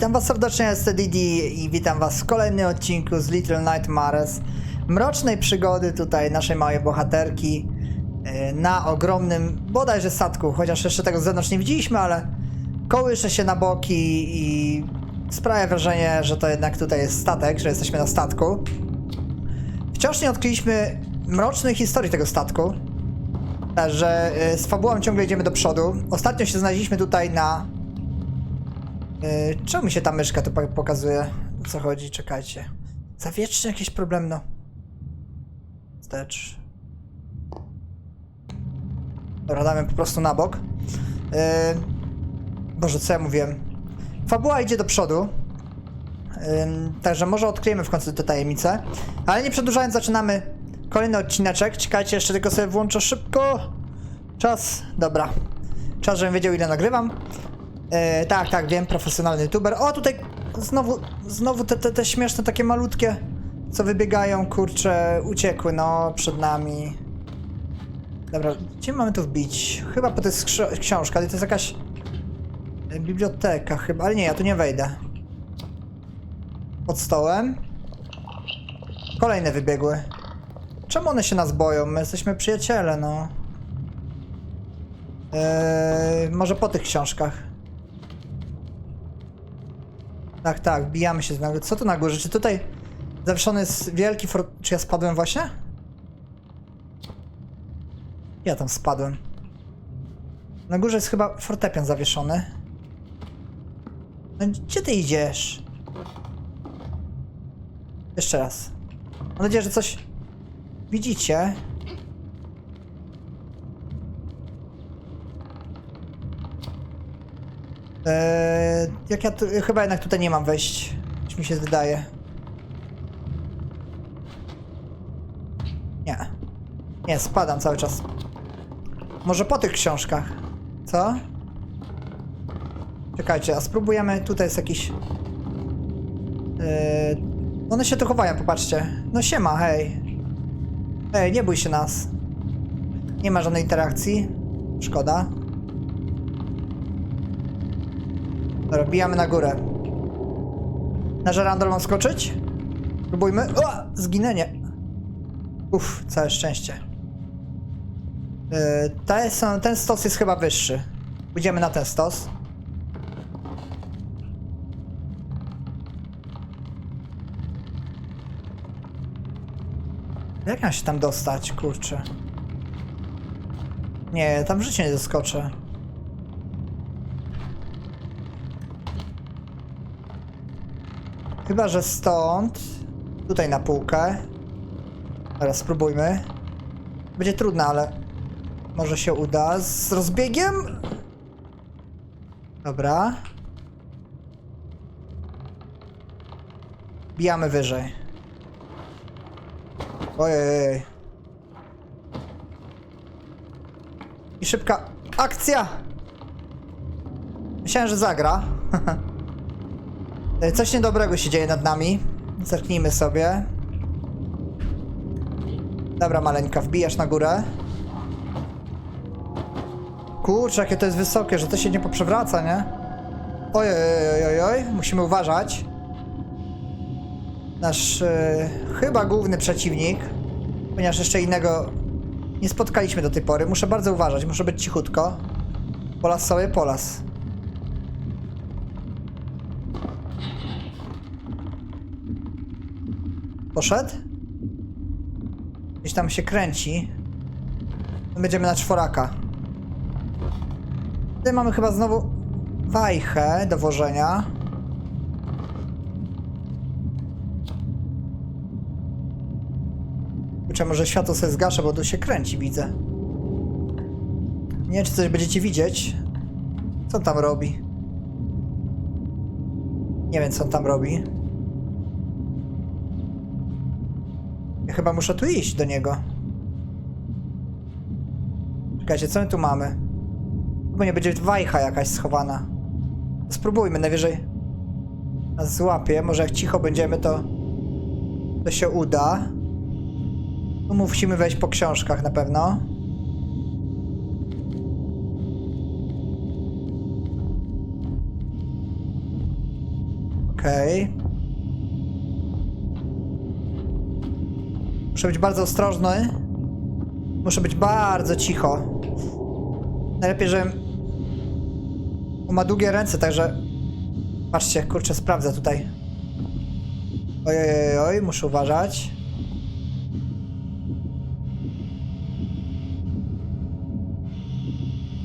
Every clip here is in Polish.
Witam was serdecznie, jestem Didi i witam was w kolejnym odcinku z Little Nightmares. Mrocznej przygody tutaj naszej małej bohaterki e, na ogromnym bodajże statku, chociaż jeszcze tego z zewnątrz nie widzieliśmy, ale kołysze się na boki i sprawia wrażenie, że to jednak tutaj jest statek, że jesteśmy na statku. Wciąż nie odkryliśmy mrocznej historii tego statku, że e, z fabułą ciągle idziemy do przodu. Ostatnio się znaleźliśmy tutaj na Yy, czemu mi się ta myszka tu po- pokazuje? O co chodzi? Czekajcie. Zawietrzny jakiś problem, no. Wstecz. Dobra, damy po prostu na bok. Yy, Boże, co ja mówiłem? Fabuła idzie do przodu. Yy, także może odkryjemy w końcu tę tajemnicę. Ale nie przedłużając, zaczynamy kolejny odcineczek. Czekajcie, jeszcze tylko sobie włączę szybko. Czas. Dobra. Czas, żebym wiedział ile nagrywam. E, tak, tak, wiem, profesjonalny youtuber. O, tutaj znowu, znowu te, te, te śmieszne takie malutkie, co wybiegają, kurcze, uciekły, no, przed nami. Dobra, gdzie mamy tu wbić? Chyba po to jest książka, ale to jest jakaś biblioteka chyba, ale nie, ja tu nie wejdę. Pod stołem. Kolejne wybiegły. Czemu one się nas boją? My jesteśmy przyjaciele, no. Eee, może po tych książkach. Tak, tak, wbijamy się z nagle. Co tu na górze? Czy tutaj zawieszony jest wielki for... Czy ja spadłem właśnie? Ja tam spadłem. Na górze jest chyba fortepian zawieszony. No gdzie ty idziesz? Jeszcze raz. Mam nadzieję, że coś widzicie. Eee, jak ja tu, chyba jednak tutaj nie mam wejść. Czy mi się wydaje. Nie. Nie, spadam cały czas. Może po tych książkach. Co? Czekajcie, a spróbujemy. Tutaj jest jakiś. Eee, one się tu chowają, popatrzcie. No siema, hej. Ej, nie bój się nas. Nie ma żadnej interakcji. Szkoda. Dobra, bijamy na górę. Na żerandol mam skoczyć? Próbujmy. O! Zginęcie. Uff, całe szczęście. Yy, te są, ten stos jest chyba wyższy. Pójdziemy na ten stos. Jak mam się tam dostać, kurczę? Nie, tam w życiu nie doskoczę. Chyba, że stąd. Tutaj na półkę. Teraz spróbujmy. Będzie trudne, ale może się uda. Z rozbiegiem? Dobra. Bijamy wyżej. Ojej. I szybka akcja! Myślałem, że zagra. E, Coś niedobrego się dzieje nad nami. Zerknijmy sobie. Dobra, maleńka, wbijasz na górę. Kurczę, jakie to jest wysokie, że to się nie poprzewraca, nie? Oj, oj, oj, oj, musimy uważać. Nasz e, chyba główny przeciwnik, ponieważ jeszcze innego nie spotkaliśmy do tej pory. Muszę bardzo uważać, muszę być cichutko. Polas sobie polas. Poszedł? Gdzieś tam się kręci. Będziemy na czworaka. Tutaj mamy chyba znowu wajchę do wożenia. Kurczę, może światło sobie zgaszę, bo tu się kręci, widzę. Nie wiem, czy coś będziecie widzieć. Co tam robi? Nie wiem, co on tam robi. Chyba muszę tu iść do niego. Czekajcie, co my tu mamy? Chyba nie będzie wajcha jakaś schowana. Spróbujmy, najwyżej nas złapie. Może jak cicho będziemy, to to się uda. Tu musimy wejść po książkach na pewno. Okej. Muszę być bardzo ostrożny. Muszę być bardzo cicho. Najlepiej, że on ma długie ręce, także... Patrzcie, kurczę, sprawdzę tutaj. Oj, oj, oj, muszę uważać.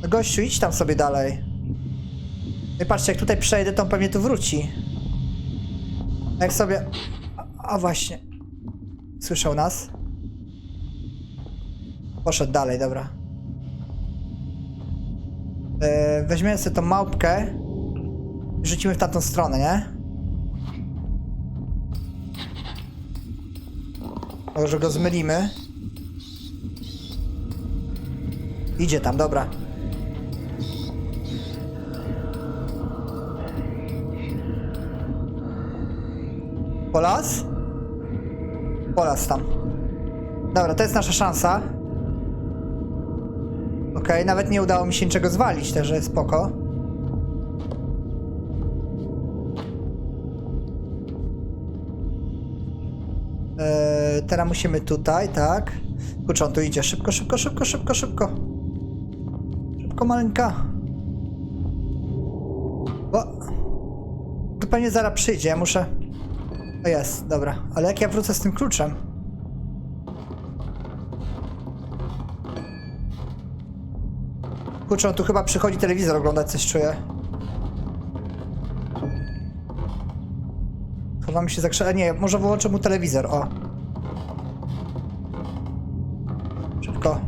No Gościu, idź tam sobie dalej. No i patrzcie, jak tutaj przejdę, to on pewnie tu wróci. Jak sobie... A właśnie. Słyszał nas? Poszedł dalej, dobra. Yy, weźmiemy sobie tą małpkę i rzucimy w tamtą stronę, nie? Może go zmylimy. Idzie tam, dobra. Polas? Polas tam. Dobra, to jest nasza szansa. Okej, nawet nie udało mi się niczego zwalić, także spoko. Eee, teraz musimy tutaj, tak? Kurczę, on tu idzie. Szybko, szybko, szybko, szybko, szybko. Szybko, maleńka. O! Tu pewnie zaraz przyjdzie, ja muszę... O jest, dobra. Ale jak ja wrócę z tym kluczem? Kurczę, on tu chyba przychodzi telewizor oglądać, coś czuję. Chowamy się za krze... Nie, może wyłączę mu telewizor, o. Szybko.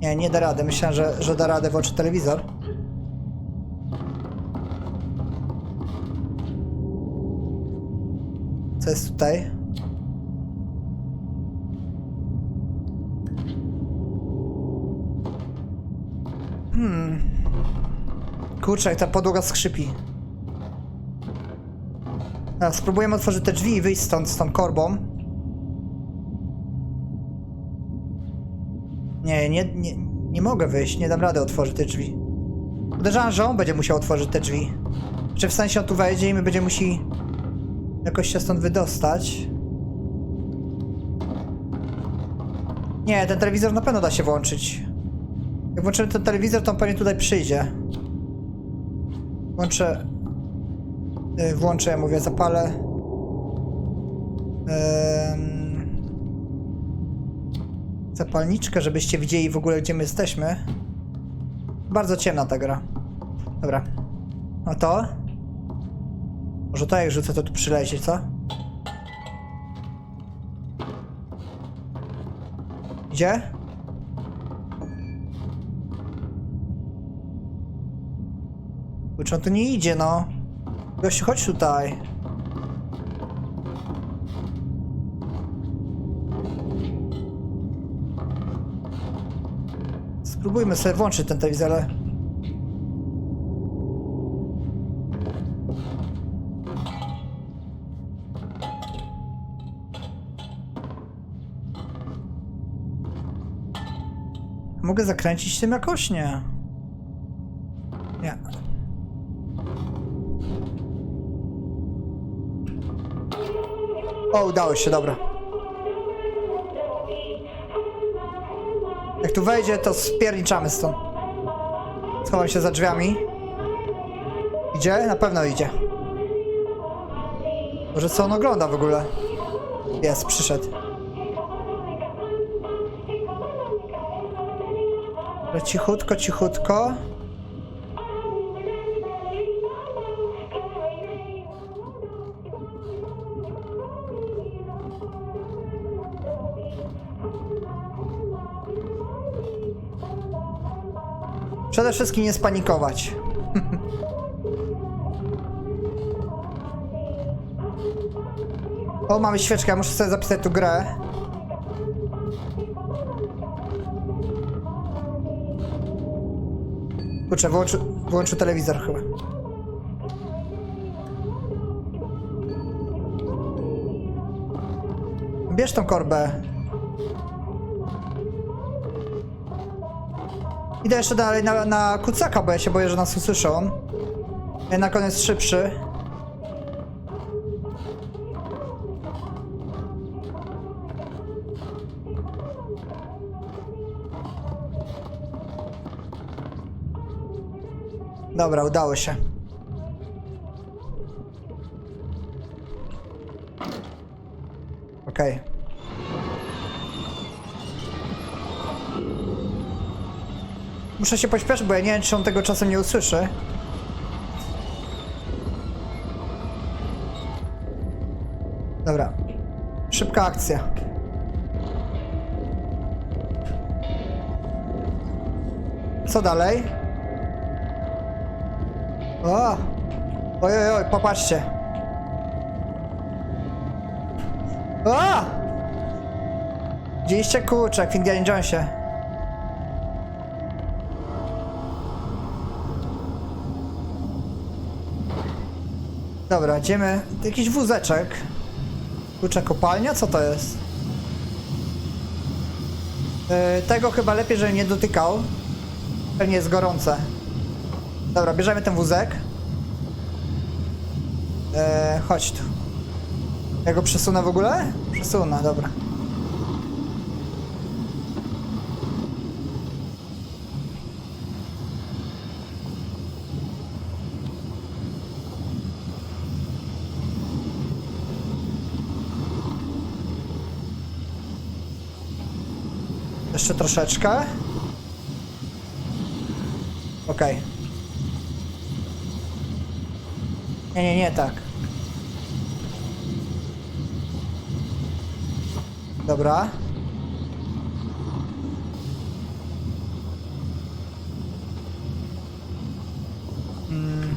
Nie, nie da rady. Myślałem, że, że da radę włączyć telewizor. Co jest tutaj? Kurczę, jak ta podłoga skrzypi. Teraz spróbujemy otworzyć te drzwi i wyjść stąd, z tą korbą. Nie, nie, nie, nie mogę wyjść, nie dam rady otworzyć te drzwi. Uderzałem, że on będzie musiał otworzyć te drzwi. Czy w sensie on tu wejdzie i my będziemy musi jakoś się stąd wydostać. Nie, ten telewizor na pewno da się włączyć. Jak włączymy ten telewizor, to on pewnie tutaj przyjdzie. Włączę. y, Włączę, ja mówię, zapalę. Ym, zapalniczkę, żebyście widzieli w ogóle, gdzie my jesteśmy. Bardzo ciemna ta gra. Dobra. No to? Może to jak rzucę, to tu przyleci, co? Gdzie? Kurczę, on tu nie idzie, no. Gościu, chodź tutaj. Spróbujmy sobie włączyć ten telewizor, ale... Mogę zakręcić tym jakoś? Nie. Nie. O, udało się, dobra. Jak tu wejdzie, to spierniczamy stąd. Schowam się za drzwiami. Idzie? Na pewno idzie. Może co on ogląda w ogóle? Jest, przyszedł. Dobra, Cichutko, cichutko. Przede wszystkim nie spanikować. o, mamy świeczkę, muszę sobie zapisać tu grę. Kurczę, wyłączy, wyłączył telewizor chyba. Bierz tą korbę. Idę jeszcze dalej na, na kucaka, bo ja się boję, że nas usłyszą. Jednak on jest szybszy. Dobra, udało się. Okej. Muszę się pośpieszyć, bo ja nie wiem, czy on tego czasem nie usłyszy. Dobra. Szybka akcja. Co dalej? O! Oj, oj, oj, popatrzcie. O! Widzieliście kurczak w Indiana Jonesie. Dobra, idziemy. Jakiś wózeczek. Kurczę, kopalnia? Co to jest? Yy, tego chyba lepiej, że nie dotykał. Pewnie jest gorące. Dobra, bierzemy ten wózek. Eee, chodź tu. Ja go przesunę w ogóle? Przesunę, dobra. Jeszcze troszeczkę. Okej. Nie, nie, nie, tak. Dobra. Mm.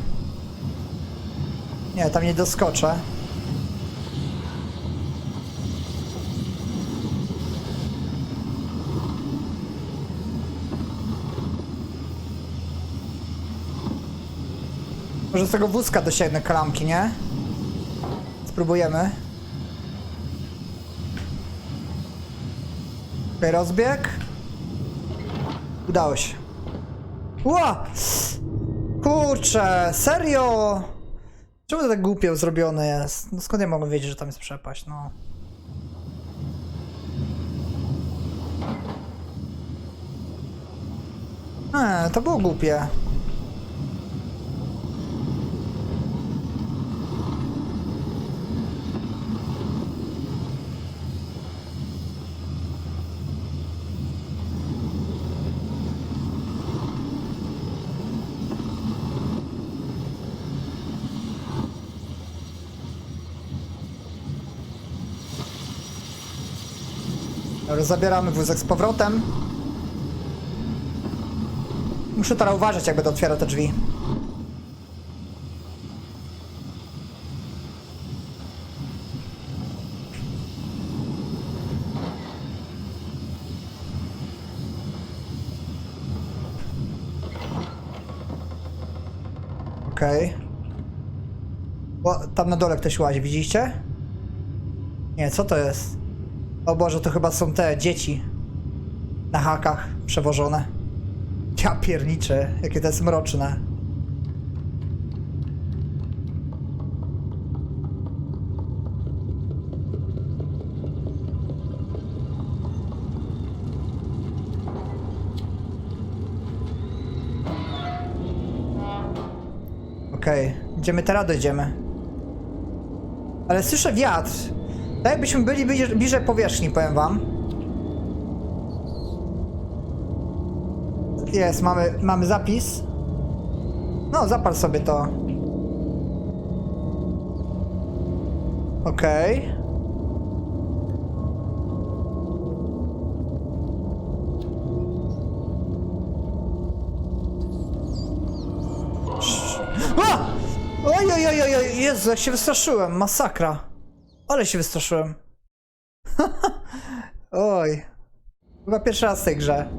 Nie, tam nie doskoczę. Może z tego wózka dosięgnę klamki, nie? Spróbujemy. Okej, rozbieg. Udało się. Ła! Kurczę, serio? Czemu to tak głupio zrobione jest? No skąd ja mogę wiedzieć, że tam jest przepaść, no? Nie, to było głupie. Zabieramy wózek z powrotem. Muszę teraz uważać, jak będę otwierał te drzwi. Okej. O, tam na dole ktoś łazi, widzicie? Nie, co to jest? O Boże, to chyba są te dzieci na hakach przewożone. Ja pierniczę, jakie to jest mroczne. Okej, idziemy teraz, dojdziemy. Ale słyszę wiatr. Tak jakbyśmy byli bliżej, bliżej powierzchni, powiem wam. Jest, mamy, mamy zapis. No, zapal sobie to. Okej. Oj, oj, oj, oj, oj, Jezu, jak się wystraszyłem, masakra. Ale się wystraszyłem. Oj. Chyba pierwszy raz w tej grze.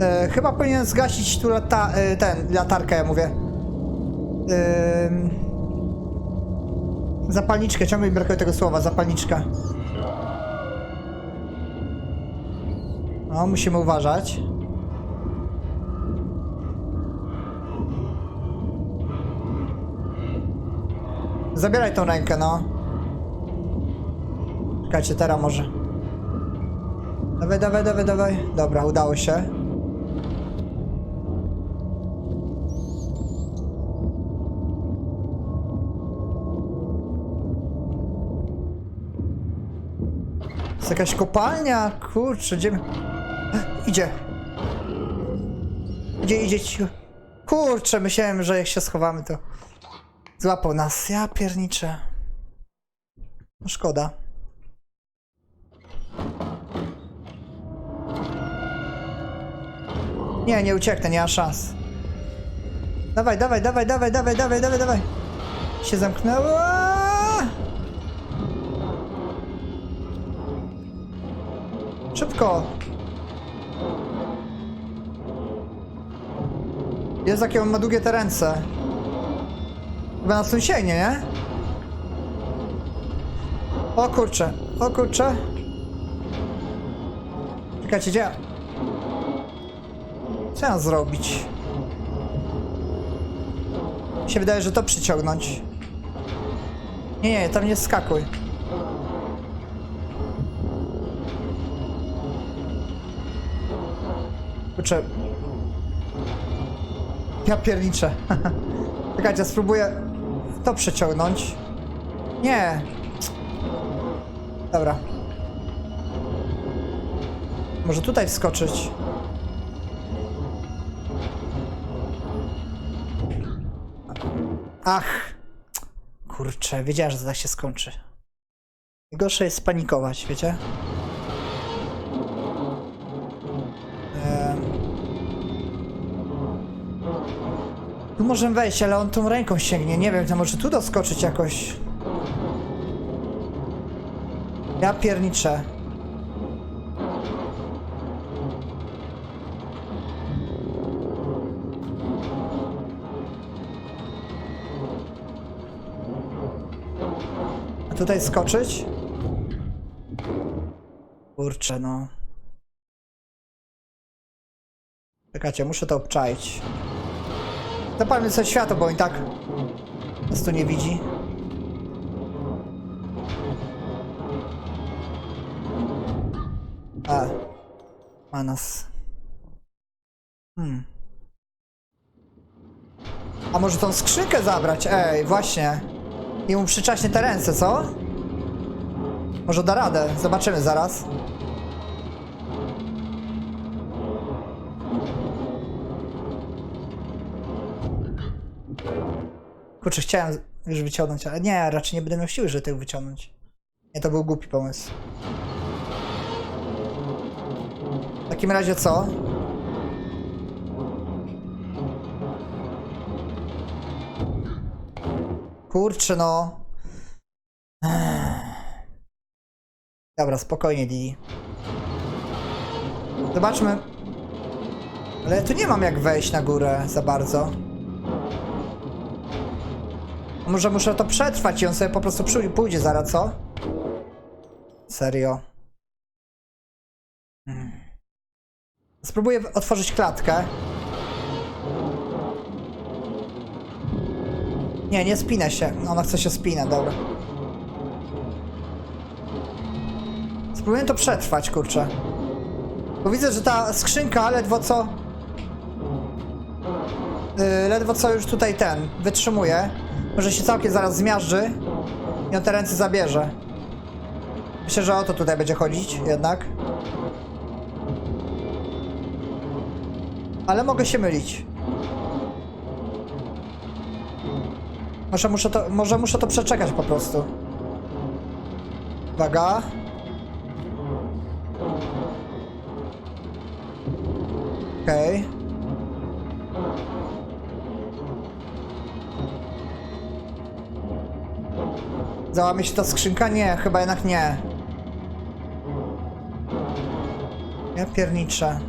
E, chyba powinien zgasić tu lata, e, ten, latarkę, ja mówię. Ym... Zapalniczkę, ciągle mi brakuje tego słowa, zapalniczka. No, musimy uważać. Zabieraj tą rękę, no. Czekajcie, teraz może. Dawaj, dawaj, dawaj, dawaj. Dobra, udało się. Jest jakaś kopalnia? Kurczę, gdzie... my- Idzie. Idzie, idzie ci. Kurczę, myślałem, że jak się schowamy, to złapał nas. Ja pierniczę. No szkoda. Nie, nie ucieknę, nie ma szans. Dawaj, dawaj, dawaj, dawaj, dawaj, dawaj, dawaj, dawaj. Się zamknęło. Szybko. Jest jakie on ma długie te ręce. Chyba na tym sięgnie, nie? O kurczę, o kurczę. Czekajcie, gdzie? Co mam zrobić? Mi się wydaje, że to przyciągnąć. Nie, nie, tam nie skakuj. Kurczę. Ja pierniczę. Czekajcie, spróbuję to przeciągnąć. Nie. Dobra. Może tutaj wskoczyć. Ach. Kurczę, wiedziałem, że to tak się skończy. Najgorsze jest spanikować, wiecie? Tu możemy wejść, ale on tą ręką sięgnie. Nie wiem, to może tu doskoczyć jakoś. Ja pierniczę. A tutaj skoczyć? Kurczę, no. Czekajcie, muszę to obczaić. Zapalmy sobie światło, bo i tak nas tu nie widzi. A, ma nas. Hmm. A może tą skrzynkę zabrać? Ej, właśnie. I mu przyczaśnie te ręce, co? Może da radę, zobaczymy zaraz. Kurczę, chciałem już wyciągnąć, ale nie, raczej nie będę miał siły, żeby tego wyciągnąć. Nie, to był głupi pomysł. W takim razie co? Kurczę, no. Dobra, spokojnie, Didi. Zobaczmy. Ale tu nie mam jak wejść na górę za bardzo. Może muszę to przetrwać i on sobie po prostu pójdzie zaraz, co? Serio. Hmm. Spróbuję otworzyć klatkę. Nie, nie spinę się. Ona chce się spinać, dobra. Spróbuję to przetrwać, kurczę. Bo widzę, że ta skrzynka ledwo co... Yy, ledwo co już tutaj ten wytrzymuje. Może się całkiem zaraz zmiażdży i on te ręce zabierze. Myślę, że o to tutaj będzie chodzić jednak. Ale mogę się mylić. Może muszę to, może muszę to przeczekać po prostu. Uwaga. Okej. Załamie się ta skrzynka? Nie, chyba jednak nie. Ja pierniczę.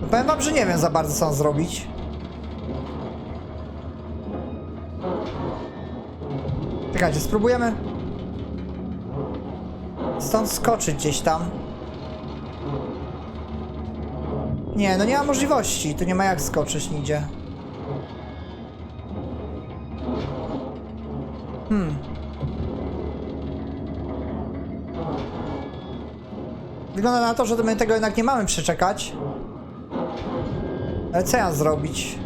No powiem wam, że nie wiem za bardzo co mam zrobić. Czekajcie, spróbujemy stąd skoczyć gdzieś tam. Nie, no nie ma możliwości, tu nie ma jak skoczyć nigdzie. Hmm. Wygląda na to, że my tego jednak nie mamy przeczekać. Ale co ja zrobić?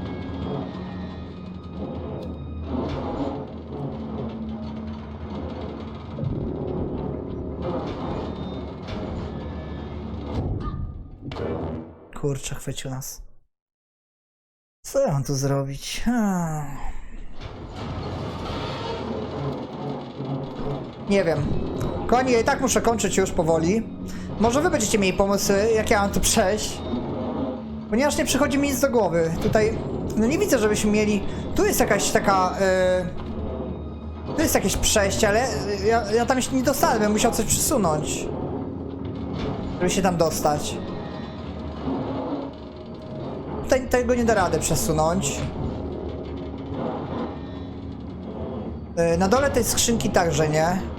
Kurczę, chwycił nas. Co ja mam tu zrobić? Hmm. Nie wiem. Kochani, ja i tak muszę kończyć już powoli. Może wy będziecie mieli pomysły, jak ja mam tu przejść. Ponieważ nie przychodzi mi nic do głowy. Tutaj, no nie widzę, żebyśmy mieli... Tu jest jakaś taka... Yy... Tu jest jakieś przejście, ale ja, ja tam się nie dostanę, bym musiał coś przesunąć. Żeby się tam dostać. Tutaj tego nie da rady przesunąć. Yy, Na dole tej skrzynki także nie.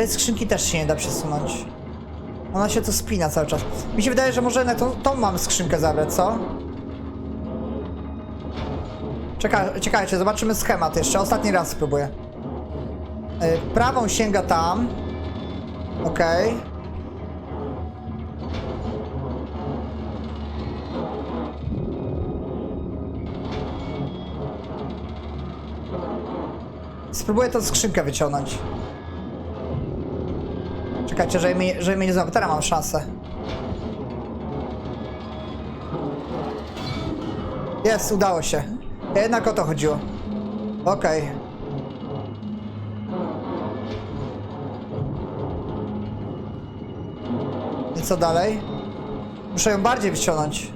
Tej skrzynki też się nie da przesunąć. Ona się tu spina cały czas. Mi się wydaje, że może jednak tą, tą mam skrzynkę zabrać, co? Czekaj, czekajcie, zobaczymy schemat jeszcze. Ostatni raz spróbuję. Yy, prawą sięga tam. Okej. Spróbuję tą skrzynkę wyciągnąć. Czekajcie, żeby mnie, żeby mnie nie złapał. Teraz mam szansę. Jest, udało się. Jednak o to chodziło. Okej. I co dalej? Muszę ją bardziej wyciągnąć.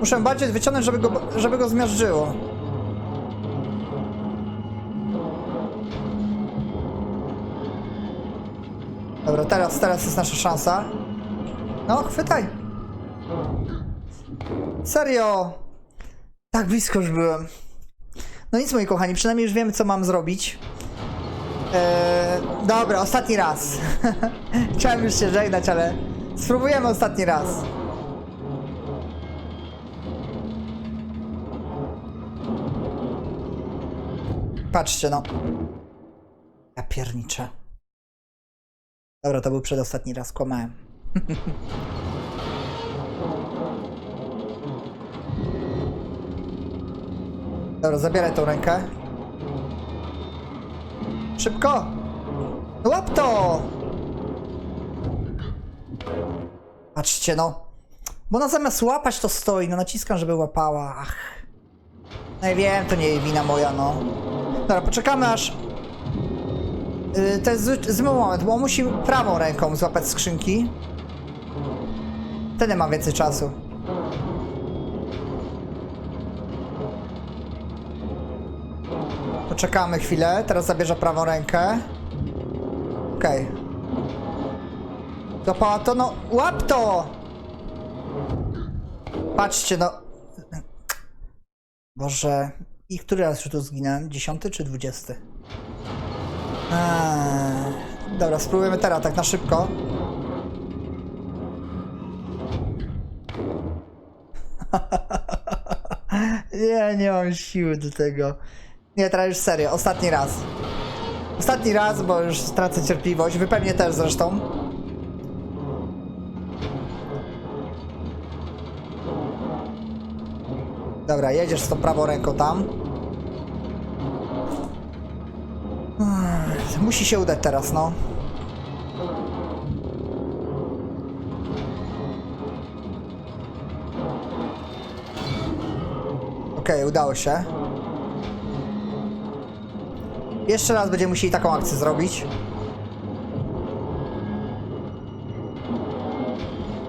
Muszę ją bardziej wyciągnąć, żeby go, żeby go zmiażdżyło. Dobra, teraz, teraz jest nasza szansa. No, chwytaj. Serio. Tak blisko już byłem. No nic, moi kochani, przynajmniej już wiemy, co mam zrobić. Eee, dobra, ostatni raz. Chciałem już się żegnać, ale spróbujemy ostatni raz. Patrzcie, no. Ja pierniczę. Dobra, to był przedostatni raz, kłamałem. Dobra, zabieraj tą rękę. Szybko! No Łap to! Patrzcie, no. Bo ona zamiast łapać to stoi, no naciskam, żeby łapała. Ach. No i wiem, to nie jej wina moja, no. Dobra, poczekamy aż To jest zły, zły moment, bo musi prawą ręką złapać skrzynki. Wtedy mam więcej czasu. Poczekamy chwilę, teraz zabierze prawą rękę. Okej. Okay. Złapała to, no łap to! Patrzcie, no. Boże. I który raz już tu zginąłem? Dziesiąty czy dwudziesty? Eee, dobra, spróbujemy teraz, tak na szybko. nie, nie mam siły do tego. Nie, teraz już serio, ostatni raz. Ostatni raz, bo już stracę cierpliwość. Wy pewnie też zresztą. Dobra, jedziesz z tą prawą ręką tam. Musi się udać teraz, no. Okej, udało się. Jeszcze raz będziemy musieli taką akcję zrobić.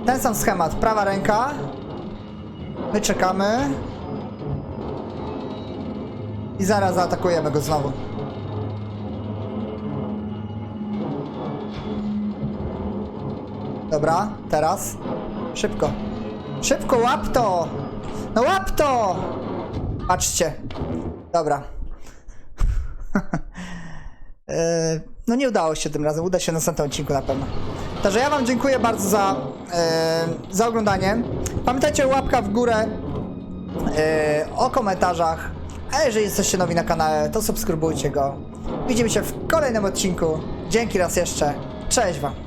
Ten sam schemat. Prawa ręka. My czekamy. I zaraz zaatakujemy go znowu. Dobra, teraz. Szybko. Szybko, łap to! No łap to! Patrzcie. Dobra. Eee, no nie udało się tym razem, uda się na następnym odcinku na pewno. Także ja wam dziękuję bardzo za, e, za oglądanie. Pamiętajcie o łapka w górę, e, o komentarzach, a jeżeli jesteście nowi na kanale, to subskrybujcie go. Widzimy się w kolejnym odcinku. Dzięki raz jeszcze. Cześć wam.